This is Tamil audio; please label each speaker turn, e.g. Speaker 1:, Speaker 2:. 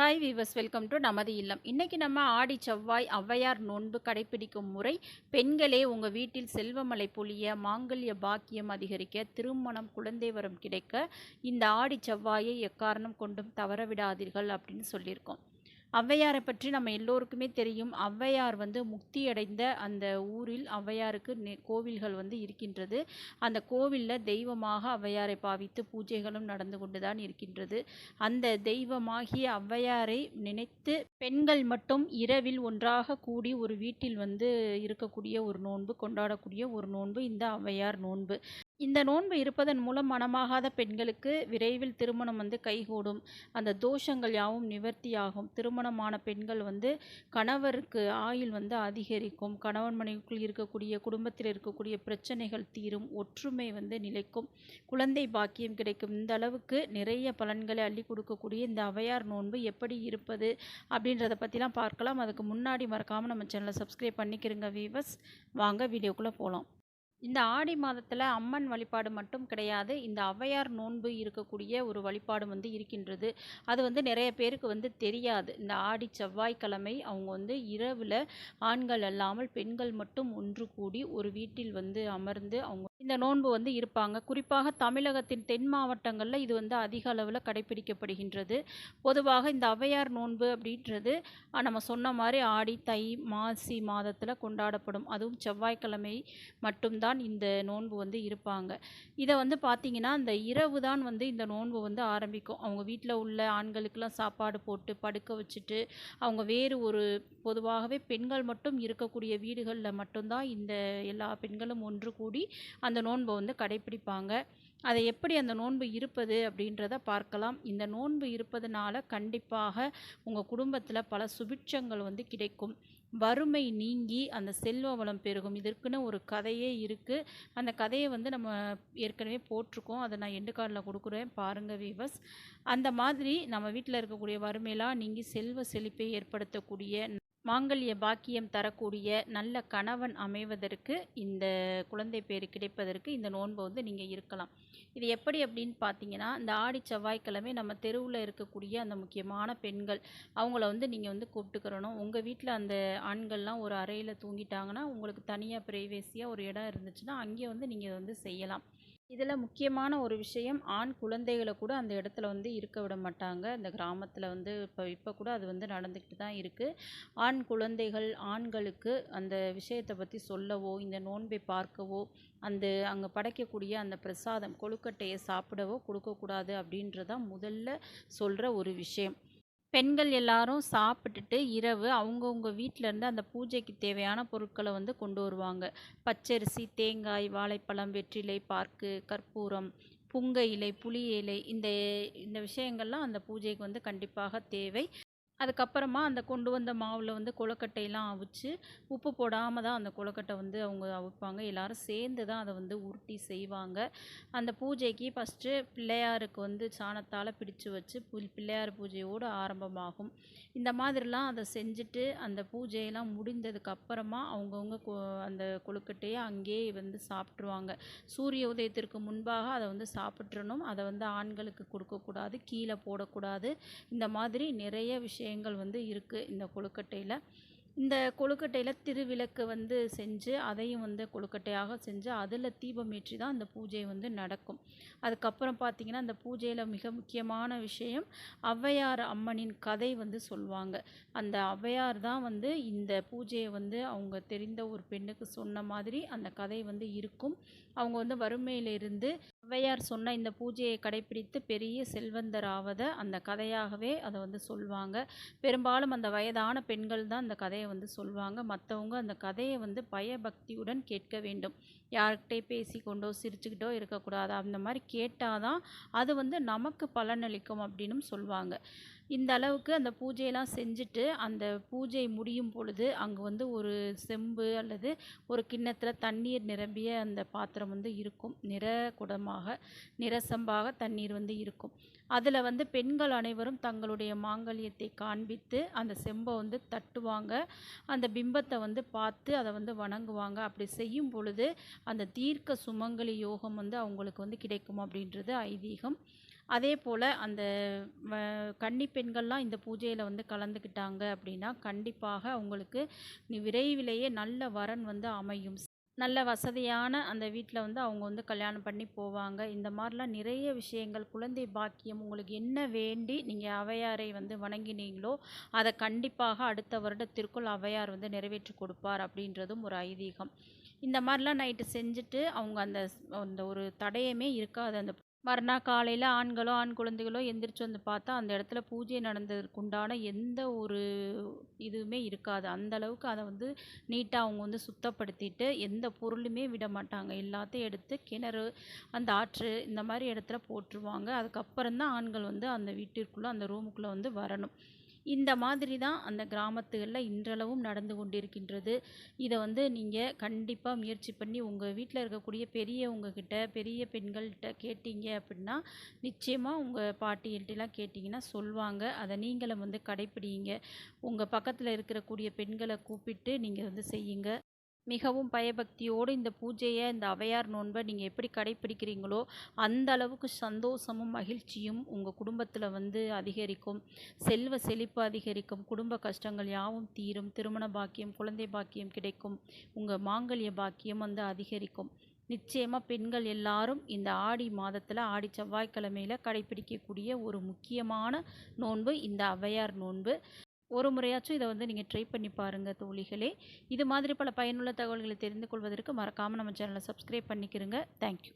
Speaker 1: ஹாய் வீவர்ஸ் வெல்கம் டு நமது இல்லம் இன்னைக்கு நம்ம ஆடி செவ்வாய் ஔவையார் நோன்பு கடைபிடிக்கும் முறை பெண்களே உங்கள் வீட்டில் செல்வமலை பொழிய மாங்கல்ய பாக்கியம் அதிகரிக்க திருமணம் குழந்தை வரம் கிடைக்க இந்த ஆடி செவ்வாயை எக்காரணம் கொண்டும் தவற விடாதீர்கள் அப்படின்னு சொல்லியிருக்கோம். ஔவையாரை பற்றி நம்ம எல்லோருக்குமே தெரியும். ஔவையார் வந்து முக்தி அடைந்த அந்த ஊரில் ஔவையாருக்கு நெ- கோவில்கள் வந்து இருக்கின்றது. அந்த கோவிலில் தெய்வமாக ஔவையாரை பாவித்து பூஜைகளும் நடந்து கொண்டுதான் இருக்கின்றது. அந்த தெய்வமாகிய ஔவையாரை நினைத்து பெண்கள் மட்டும் இரவில் ஒன்றாக கூடி ஒரு வீட்டில் வந்து இருக்கக்கூடிய ஒரு நோன்பு கொண்டாடக்கூடிய ஒரு நோன்பு இந்த ஔவையார் நோன்பு. இந்த நோன்பு இருப்பதன் மூலம் மனமாகாத பெண்களுக்கு விரைவில் திருமணம் வந்து கைகூடும். அந்த தோஷங்கள் யாவும் நிவர்த்தியாகும். திருமணமான பெண்கள் வந்து கணவருக்கு ஆயுள் வந்து அதிகரிக்கும். கணவன் மனைவிக்குள் இருக்கக்கூடிய குடும்பத்தில் இருக்கக்கூடிய பிரச்சனைகள் தீரும். ஒற்றுமை வந்து நிலைக்கும். குழந்தை பாக்கியம் கிடைக்கும். இந்த அளவுக்கு நிறைய பலன்களை அள்ளி கொடுக்கக்கூடிய இந்த அவையார் நோன்பு எப்படி இருப்பது அப்படின்றத பற்றிலாம் பார்க்கலாம். அதுக்கு முன்னாடி மறக்காமல் நம்ம சேனலை சப்ஸ்கிரைப் பண்ணிக்கிறோங்க வீவர்ஸ் வாங்க வீடியோக்குள்ளே போகலாம் இந்த ஆடி மாதத்தில் அம்மன் வழிபாடு மட்டும் கிடையாது. இந்த ஔவையார் நோன்பு இருக்கக்கூடிய ஒரு வழிபாடு வந்து இருக்கின்றது. அது வந்து நிறைய பேருக்கு வந்து தெரியாது. இந்த ஆடி செவ்வாய்க்கிழமை அவங்க வந்து இரவில் ஆண்கள் அல்லாமல் பெண்கள் மட்டும் ஒன்று கூடி ஒரு வீட்டில் வந்து அமர்ந்து அவங்க இந்த நோன்பு வந்து இருப்பாங்க. குறிப்பாக தமிழகத்தின் தென் மாவட்டங்களில் இது வந்து அதிக அளவில் கடைபிடிக்கப்படுகின்றது. பொதுவாக இந்த ஔவையார் நோன்பு அப்படின்றது நம்ம சொன்ன மாதிரி ஆடி தை மாசி மாதத்தில் கொண்டாடப்படும். அதுவும் செவ்வாய்க்கிழமை மட்டும்தான் இந்த நோன்பு வந்து இருப்பாங்க. இதை வந்து பார்த்திங்கன்னா இந்த இரவு தான் வந்து இந்த நோன்பு வந்து ஆரம்பிக்கும். அவங்க வீட்டில் உள்ள ஆண்களுக்கெல்லாம் சாப்பாடு போட்டு படுக்க வச்சுட்டு அவங்க வேறு ஒரு பொதுவாகவே பெண்கள் மட்டும் இருக்கக்கூடிய வீடுகளில் மட்டும்தான் இந்த எல்லா பெண்களும் ஒன்று கூடி அந்த நோன்பை வந்து கடைப்பிடிப்பாங்க. அதை எப்படி அந்த நோன்பு இருப்பது அப்படின்றத பார்க்கலாம். இந்த நோன்பு இருப்பதனால கண்டிப்பாக உங்கள் குடும்பத்தில் பல சுபிட்சங்கள் வந்து கிடைக்கும். வறுமை நீங்கி அந்த செல்வ வளம் பெருகும். இதற்குன்னு ஒரு கதையே இருக்குது அந்த கதையை வந்து நம்ம ஏற்கனவே போட்டிருக்கோம். அதை நான் எண்டு கார்டில் கொடுக்குறேன். பாருங்கள் வீவர்ஸ். அந்த மாதிரி நம்ம வீட்டில் இருக்கக்கூடிய வறுமையெல்லாம் நீங்கி செல்வ செழிப்பை ஏற்படுத்தக்கூடிய மாங்கல்ய பாக்கியம் தரக்கூடிய நல்ல கணவன் அமைவதற்கு இந்த குழந்தை பேர் கிடைப்பதற்கு இந்த நோன்பை வந்து நீங்கள் இருக்கலாம். இது எப்படி அப்படின்னு பார்த்தீங்கன்னா இந்த ஆடி செவ்வாய்க்கிழமை நம்ம தெருவில் இருக்கக்கூடிய அந்த முக்கியமான பெண்கள் அவங்கள வந்து நீங்கள் வந்து கூப்பிட்டுக்கிறணும். உங்கள் வீட்டில் அந்த ஆண்கள்லாம் ஒரு அறையில் தூங்கிட்டாங்கன்னா உங்களுக்கு தனியாக ப்ரைவேசியாக ஒரு இடம் இருந்துச்சுன்னா அங்கே வந்து நீங்கள் வந்து செய்யலாம். இதில் முக்கியமான ஒரு விஷயம் ஆண் குழந்தைகளை கூட அந்த இடத்துல வந்து இருக்க விட மாட்டாங்க. இந்த கிராமத்தில் வந்து இப்போ இப்போ கூட அது வந்து நடந்துக்கிட்டு தான் இருக்குது ஆண் குழந்தைகள் ஆண்களுக்கு அந்த விஷயத்தை பற்றி சொல்லவோ இந்த நோன்பை பார்க்கவோ அந்த அங்கே படைக்கக்கூடிய அந்த பிரசாதம் கொழுக்கட்டையை சாப்பிடவோ கொடுக்கக்கூடாது அப்படின்றதான் முதல்ல சொல்கிற ஒரு விஷயம். பெண்கள் எல்லாரும் சாப்பிட்டுட்டு இரவு அவங்கவுங்க வீட்டிலேருந்து அந்த பூஜைக்கு தேவையான பொருட்களை வந்து கொண்டு வருவாங்க. பச்சரிசி தேங்காய் வாழைப்பழம் வெற்றிலை பாக்கு கற்பூரம் புங்க இலை புளி இலை இந்த இந்த விஷயங்கள்லாம் அந்த பூஜைக்கு வந்து கண்டிப்பாக தேவை. அதுக்கப்புறமா அந்த கொண்டு வந்த மாவில் வந்து கொழுக்கட்டையெல்லாம் அவிச்சு உப்பு போடாமல் தான் அந்த கொழுக்கட்டை வந்து அவங்க அவிப்பாங்க. எல்லோரும் சேர்ந்து தான் அதை வந்து உருட்டி செய்வாங்க. அந்த பூஜைக்கு ஃபஸ்ட்டு பிள்ளையாருக்கு வந்து சாணத்தால் பிடிச்சு வச்சு புல் பிள்ளையார் பூஜையோடு ஆரம்பமாகும். இந்த மாதிரிலாம் அதை செஞ்சுட்டு அந்த பூஜையெல்லாம் முடிந்ததுக்கு அப்புறமா அவங்கவுங்க கொ அந்த கொழுக்கட்டையை அங்கேயே வந்து சாப்பிட்ருவாங்க சூரிய உதயத்திற்கு முன்பாக அதை வந்து சாப்பிட்றணும் அதை வந்து ஆண்களுக்கு கொடுக்கக்கூடாது கீழே போடக்கூடாது. இந்த மாதிரி நிறைய விஷயங்கள் வந்து இருக்குது இந்த கொழுக்கட்டையில். இந்த கொழுக்கட்டையில் திருவிளக்கு வந்து செஞ்சு அதையும் வந்து கொழுக்கட்டையாக செஞ்சு அதில் தீபம் ஏற்றி தான் அந்த பூஜை வந்து நடக்கும். அதுக்கப்புறம் பார்த்திங்கன்னா அந்த பூஜையில் மிக முக்கியமான விஷயம் ஔவையார் அம்மனின் கதை வந்து சொல்லுவாங்க. அந்த ஔவையார் தான் வந்து இந்த பூஜையை வந்து அவங்க தெரிந்த ஒரு பெண்ணுக்கு சொன்ன மாதிரி அந்த கதை வந்து இருக்கும். அவங்க வந்து வறுமையிலிருந்து ஔவையார் சொன்ன இந்த பூஜையை கடைப்பிடித்து பெரிய செல்வந்தராவதை அந்த கதையாகவே அதை வந்து சொல்லுவாங்க. பெரும்பாலும் அந்த வயதான பெண்கள் தான் அந்த கதையை வந்து சொல்லுவாங்க. மற்றவங்க அந்த கதையை வந்து பயபக்தியுடன் கேட்க வேண்டும். யார்கிட்டே பேசிக்கொண்டோ சிரிச்சுக்கிட்டோ இருக்கக்கூடாது. அந்த மாதிரி கேட்டால் தான் அது வந்து நமக்கு பலனளிக்கும் அப்படின்னும் சொல்லுவாங்க. இந்த அளவுக்கு அந்த பூஜையெல்லாம் செஞ்சுட்டு அந்த பூஜை முடியும் பொழுது அங்கே வந்து ஒரு செம்பு அல்லது ஒரு கிண்ணத்தில் தண்ணீர் நிரம்பிய அந்த பாத்திரம் வந்து இருக்கும். நிற குடமாக நிறசம்பாக தண்ணீர் வந்து இருக்கும். அதில் வந்து பெண்கள் அனைவரும் தங்களுடைய மாங்கல்யத்தை காண்பித்து அந்த செம்பை வந்து தட்டுவாங்க. அந்த பிம்பத்தை வந்து பார்த்து அதை வந்து வணங்குவாங்க. அப்படி செய்யும் பொழுது அந்த தீர்க்க சுமங்கலி யோகம் வந்து அவங்களுக்கு வந்து கிடைக்கும் அப்படின்றது ஐதீகம். அதே போல் அந்த வ கன்னி பெண்கள்லாம் இந்த பூஜையில் வந்து கலந்துக்கிட்டாங்க அப்படின்னா கண்டிப்பாக அவங்களுக்கு விரைவிலேயே நல்ல வரன் வந்து அமையும். நல்ல வசதியான அந்த வீட்டில் வந்து அவங்க வந்து கல்யாணம் பண்ணி போவாங்க. இந்த மாதிரிலாம் நிறைய விஷயங்கள் குழந்தை பாக்கியம் உங்களுக்கு என்ன வேண்டி நீங்கள் அவையாரை வந்து வணங்கினீங்களோ அதை கண்டிப்பாக அடுத்த வருடத்திற்குள் அவையார் வந்து நிறைவேற்றி கொடுப்பார் அப்படின்றதும் ஒரு ஐதீகம். இந்த மாதிரிலாம் நைட்டு செஞ்சுட்டு அவங்க அந்த அந்த ஒரு தடயமே இருக்காது. அந்த மறுநாள் காலையில் ஆண்களோ ஆண் குழந்தைகளோ எந்திரிச்சு வந்து பார்த்தா அந்த இடத்துல பூஜை நடந்ததற்குண்டான எந்த ஒரு இதுவுமே இருக்காது. அந்த அளவுக்கு அதை வந்து நீட்டாக அவங்க வந்து சுத்தப்படுத்திட்டு எந்த பொருளுமே விட மாட்டாங்க. எல்லாத்தையும் எடுத்து கிணறு அந்த ஆற்று இந்த மாதிரி இடத்துல போட்டுருவாங்க. அதுக்கப்புறம் தான் ஆண்கள் வந்து அந்த வீட்டிற்குள்ளே அந்த ரூமுக்குள்ளே வந்து வரணும். இந்த மாதிரி தான் அந்த கிராமத்துகளில் இன்றளவும் நடந்து கொண்டிருக்கின்றது. இதை வந்து நீங்கள் கண்டிப்பாக முயற்சி பண்ணி உங்கள் வீட்டில் இருக்கக்கூடிய பெரியவங்கக்கிட்ட பெரிய பெண்கள்கிட்ட கேட்டீங்க அப்படின்னா நிச்சயமாக உங்கள் பாட்டிகள்ட்டலாம் கேட்டிங்கன்னா சொல்லுவாங்க அதை நீங்களும் வந்து கடைப்பிடிங்க. உங்கள் பக்கத்தில் இருக்கக்கூடிய பெண்களை கூப்பிட்டு நீங்கள் வந்து செய்யுங்க. மிகவும் பயபக்தியோடு இந்த பூஜையை இந்த அவையார் நோன்பை நீங்கள் எப்படி கடைப்பிடிக்கிறீங்களோ அந்த அளவுக்கு சந்தோஷமும் மகிழ்ச்சியும் உங்கள் குடும்பத்தில் வந்து அதிகரிக்கும். செல்வ செழிப்பு அதிகரிக்கும். குடும்ப கஷ்டங்கள் யாவும் தீரும். திருமண பாக்கியம் குழந்தை பாக்கியம் கிடைக்கும். உங்கள் மாங்கல்ய பாக்கியம் வந்து அதிகரிக்கும். நிச்சயமாக பெண்கள் எல்லாரும் இந்த ஆடி மாதத்தில் ஆடி செவ்வாய்க்கிழமையில் கடைப்பிடிக்கக்கூடிய ஒரு முக்கியமான நோன்பு இந்த ஔவையார் நோன்பு. ஒரு முறையாச்சும் இதை வந்து நீங்கள் ட்ரை பண்ணி பாருங்கள் தோழிகளே. இது மாதிரி பல பயனுள்ள தகவல்களை தெரிந்து கொள்வதற்கு மறக்காமல் நம்ம சேனலை சப்ஸ்கிரைப் பண்ணிக்கிறங்க தேங்க்யூ